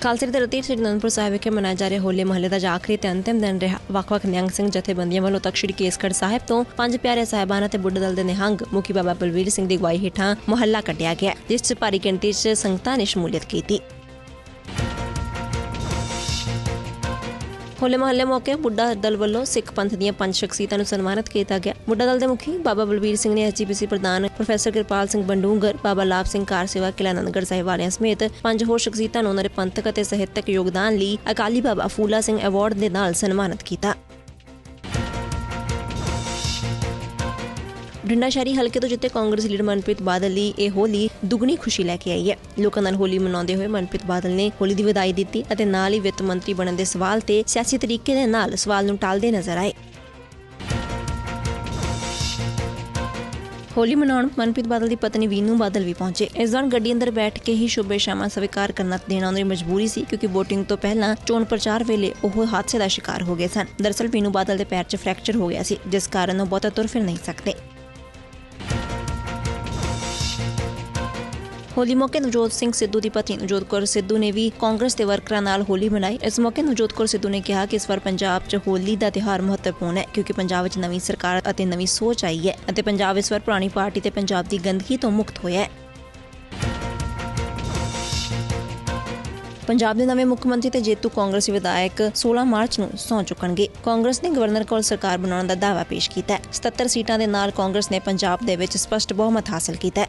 ਖਾਲਸੇ ਦੀ ਧਰਤੀ ਸ੍ਰੀ ਅਨੰਦਪੁਰ ਸਾਹਿਬ ਵਿਖੇ ਮਨਾਇਆ ਜਾ ਰਿਹਾ ਹੋਲੇ ਮਹੱਲੇ ਦਾ ਆਖਰੀ ਤੇ ਅੰਤਿਮ ਦਿਨ ਰਿਹਾ। ਵੱਖ-ਵੱਖ ਨਿਹੰਗ ਸਿੰਘ ਜਥੇਬੰਦੀਆਂ ਵੱਲੋਂ ਤਖਤ ਸ੍ਰੀ ਕੇਸਗੜ੍ਹ ਸਾਹਿਬ ਤੋਂ ਪੰਜ ਪਿਆਰੇ ਸਾਹਿਬਾਨ ਅਤੇ ਬੁੱਢਾ ਦਲ ਦੇ ਨਿਹੰਗ ਮੁਖੀ ਬਾਬਾ ਬਲਵੀਰ ਸਿੰਘ ਦੀ ਅਗਵਾਈ ਹੇਠਾਂ ਮੁਹੱਲਾ ਕੱਢਿਆ ਗਿਆ, ਜਿਸ 'ਚ ਭਾਰੀ ਗਿਣਤੀ 'ਚ ਸੰਗਤਾਂ ਨੇ ਸ਼ਮੂਲੀਅਤ ਕੀਤੀ। ਹੋਲੇ ਮਹੱਲੇ ਮੌਕੇ ਬੁੱਢਾ ਦਲ ਵੱਲੋਂ ਸਿੱਖ ਪੰਥ ਦੀਆਂ ਪੰਜ ਸ਼ਖਸੀਅਤਾਂ ਨੂੰ ਸਨਮਾਨਿਤ ਕੀਤਾ ਗਿਆ। ਬੁੱਢਾ ਦਲ ਦੇ ਮੁਖੀ ਬਾਬਾ ਬਲਬੀਰ ਸਿੰਘ ਨੇ ਐਚਪੀਸੀ ਪ੍ਰਧਾਨ ਪ੍ਰੋਫੈਸਰ ਕਿਰਪਾਲ ਸਿੰਘ ਬੰਡੂੰਗਰ, ਬਾਬਾ ਲਾਭ ਸਿੰਘ ਕਾਰ ਸੇਵਾ ਕਿਲਾ ਆਨੰਦਗੜ੍ਹ ਸਾਹਿਬ ਵਾਲਿਆਂ ਸਮੇਤ ਪੰਜ ਹੋਰ ਸ਼ਖਸੀਅਤਾਂ ਨੂੰ ਉਹਨਾਂ ਦੇ ਪੰਥਕ ਅਤੇ ਸਾਹਿਤਕ ਯੋਗਦਾਨ ਲਈ ਅਕਾਲੀ ਬਾਬਾ ਫੂਲਾ ਸਿੰਘ ਅਵਾਰਡ ਦੇ ਨਾਲ ਸਨਮਾਨਿਤ ਕੀਤਾ। ਬਠਿੰਡਾ ਸ਼ਹਿਰੀ ਹਲਕੇ ਤੋਂ ਜਿੱਥੇ ਕਾਂਗਰਸ ਲੀਡਰ ਮਨਪ੍ਰੀਤ ਬਾਦਲ ਲਈ ਇਹ ਹੋਲੀ ਦੁਗਣੀ ਖੁਸ਼ੀ ਲੈ ਕੇ ਆਈ ਹੈ। ਲੋਕਾਂ ਨਾਲ ਹੋਲੀ ਮਨਾਉਂਦੇ ਹੋਏ ਮਨਪ੍ਰੀਤ ਬਾਦਲ ਨੇ ਹੋਲੀ ਦੀ ਵਧਾਈ ਦਿੱਤੀ ਅਤੇ ਨਾਲ ਹੀ ਵਿੱਤ ਮੰਤਰੀ ਬਣਨ ਦੇ ਸਵਾਲ ਤੇ ਸਿਆਸੀ ਤਰੀਕੇ ਦੇ ਨਾਲ ਸਵਾਲ ਨੂੰ ਟਾਲਦੇ ਨਜ਼ਰ ਆਏ। ਹੋਲੀ ਮਨਾਉਣ ਮਨਪ੍ਰੀਤ ਬਾਦਲ ਦੀ ਪਤਨੀ ਵੀਨੂ ਬਾਦਲ ਵੀ ਪਹੁੰਚੇ। ਇਸ ਦੌਰਾਨ ਗੱਡੀ ਅੰਦਰ ਬੈਠ ਕੇ ਹੀ ਸ਼ੁਭੇ ਸ਼ਾਮਾ ਸਵੀਕਾਰ ਕਰਨਾ ਦੇਣਾ ਉਹਨਾਂ ਦੀ ਮਜਬੂਰੀ ਸੀ ਕਿਉਂਕਿ VOTING ਤੋਂ ਪਹਿਲਾਂ ਚੋਣ ਪ੍ਰਚਾਰ ਵੇਲੇ ਉਹ ਹਾਦਸੇ ਦਾ ਸ਼ਿਕਾਰ ਹੋ ਗਏ ਸਨ। ਦਰਅਸਲ ਵੀਨੂ ਬਾਦਲ ਦੇ ਪੈਰ 'ਚ ਫ੍ਰੈਕਚਰ ਹੋ ਗਿਆ ਸੀ, ਜਿਸ ਕਾਰਨ ਉਹ ਬਹੁਤਾ ਤੁਰ ਫਿਰ ਨਹੀਂ ਸਕਦੇ। ਹੋਲੀ ਮੌਕੇ ਨਵਜੋਤ ਸਿੰਘ ਸਿੱਧੂ ਦੀ ਪਤਨੀ ਨਵਜੋਤ ਕੌਰ ਸਿੱਧੂ ਨੇ ਵੀ ਕਾਂਗਰਸ ਦੇ ਵਰਕਰਾਂ ਨਾਲ ਹੋਲੀ ਮਨਾਈ। ਇਸ ਮੌਕੇ ਨਵਜੋਤ ਕੌਰ ਸਿੱਧੂ ਨੇ ਕਿਹਾ ਕਿ ਇਸ ਵਾਰ ਪੰਜਾਬ 'ਚ ਹੋਲੀ ਦਾ ਤਿਉਹਾਰ ਮਹੱਤਵਪੂਰਨ ਹੈ ਕਿਉਂਕਿ ਪੰਜਾਬ ਵਿੱਚ ਨਵੀਂ ਸਰਕਾਰ ਅਤੇ ਨਵੀਂ ਸੋਚ ਆਈ ਹੈ ਅਤੇ ਪੰਜਾਬ ਇਸ ਵਾਰ ਪੁਰਾਣੀ ਪਾਰਟੀ ਤੇ ਪੰਜਾਬ ਦੀ ਗੰਦਗੀ ਤੋਂ ਮੁਕਤ ਹੋਇਆ ਹੈ। ਪੰਜਾਬ ਦੇ ਨਵੇਂ ਮੁੱਖ ਮੰਤਰੀ ਤੇ ਜੇਤੂ ਕਾਂਗਰਸੀ ਵਿਧਾਇਕ 16 ਮਾਰਚ ਨੂੰ ਸੌਂ ਚੁੱਕਣਗੇ। ਕਾਂਗਰਸ ਨੇ ਗਵਰਨਰ ਕੋਲ ਸਰਕਾਰ ਬਣਾਉਣ ਦਾ ਦਾਅਵਾ ਪੇਸ਼ ਕੀਤਾ ਹੈ। 77 ਸੀਟਾਂ ਦੇ ਨਾਲ ਕਾਂਗਰਸ ਨੇ ਪੰਜਾਬ ਦੇ ਵਿੱਚ ਸਪਸ਼ਟ ਬਹੁਮਤ ਹਾਸਲ ਕੀਤਾ ਹੈ।